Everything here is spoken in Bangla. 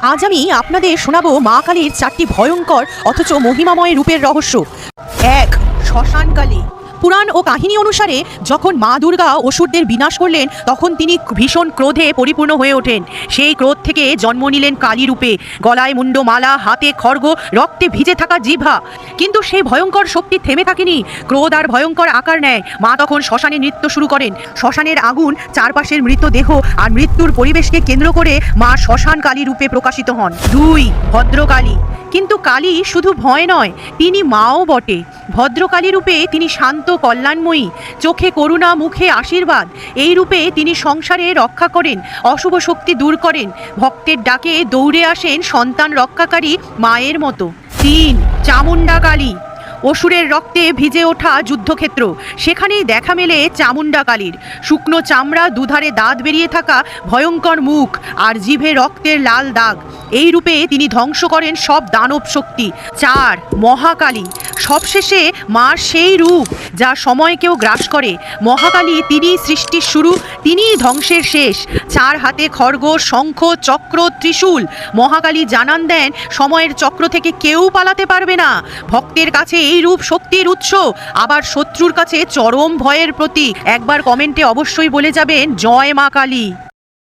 আজ আমি আপনাদের শোনাবো মা কালীর চারটি ভয়ঙ্কর অথচ মহিমাময় রূপের রহস্য। এক শ্মশানকালী। পুরাণ ও কাহিনী অনুসারে, যখন মা দুর্গা অসুরদের বিনাশ করলেন, তখন তিনি ভীষণ ক্রোধে পরিপূর্ণ হয়ে ওঠেন। সেই ক্রোধ থেকে জন্ম নিলেন কালী রূপে গলায় মুন্ড মালা হাতে খড়গ রক্তে ভিজে থাকা জিভা কিন্তু সেই ভয়ঙ্কর শক্তি থেমে থাকেনি। ক্রোধ আর ভয়ঙ্কর আকার নেয়। মা তখন শ্মশানে নৃত্য শুরু করেন। শ্মশানের আগুন, চারপাশের মৃতদেহ আর মৃত্যুর পরিবেশকে কেন্দ্র করে মা শ্মশান কালী রূপে প্রকাশিত হন। দুই, ভদ্রকালী। কিন্তু কালী শুধু ভয় নয়, তিনি মাও বটে। ভদ্রকালী রূপে তিনি শান্ত, কল্যাণময়ী। চোখে করুণা, মুখে আশীর্বাদ। এই রূপে তিনি সংসারে রক্ষা করেন, অশুভ শক্তি দূর করেন। ভক্তের ডাকে দৌড়ে আসেন সন্তান রক্ষাকারী মায়ের মতো। তিন, চামুণ্ডা কালী। অসুরের রক্তে ভিজে ওঠা যুদ্ধক্ষেত্র। সেখানেই দেখা মেলে চামুণ্ডা কালীর। শুকনো চামড়া দুধারে দাঁত বেরিয়ে থাকা ভয়ঙ্কর মুখ আর জিভে রক্তের লাল দাগ। এই রূপে তিনি ধ্বংস করেন সব দানব শক্তি, চার মহাকালী। সবশেষে মার সেই রূপ যা সময়কেও গ্রাস করে। মহাকালী তিনি সৃষ্টির শুরু, তিনিই ধ্বংসের শেষ। চার হাতে খড়গ শঙ্খ, চক্র, ত্রিশূল। মহাকালী জানান দেন, সময়ের চক্র থেকে কেউ পালাতে পারবে না। ভক্তের কাছে এই রূপ শক্তির উৎস। আবার শত্রুর কাছে চরম ভয়ের প্রতীক। একবার কমেন্টে অবশ্যই বলে যাবেন, জয় মা কালী।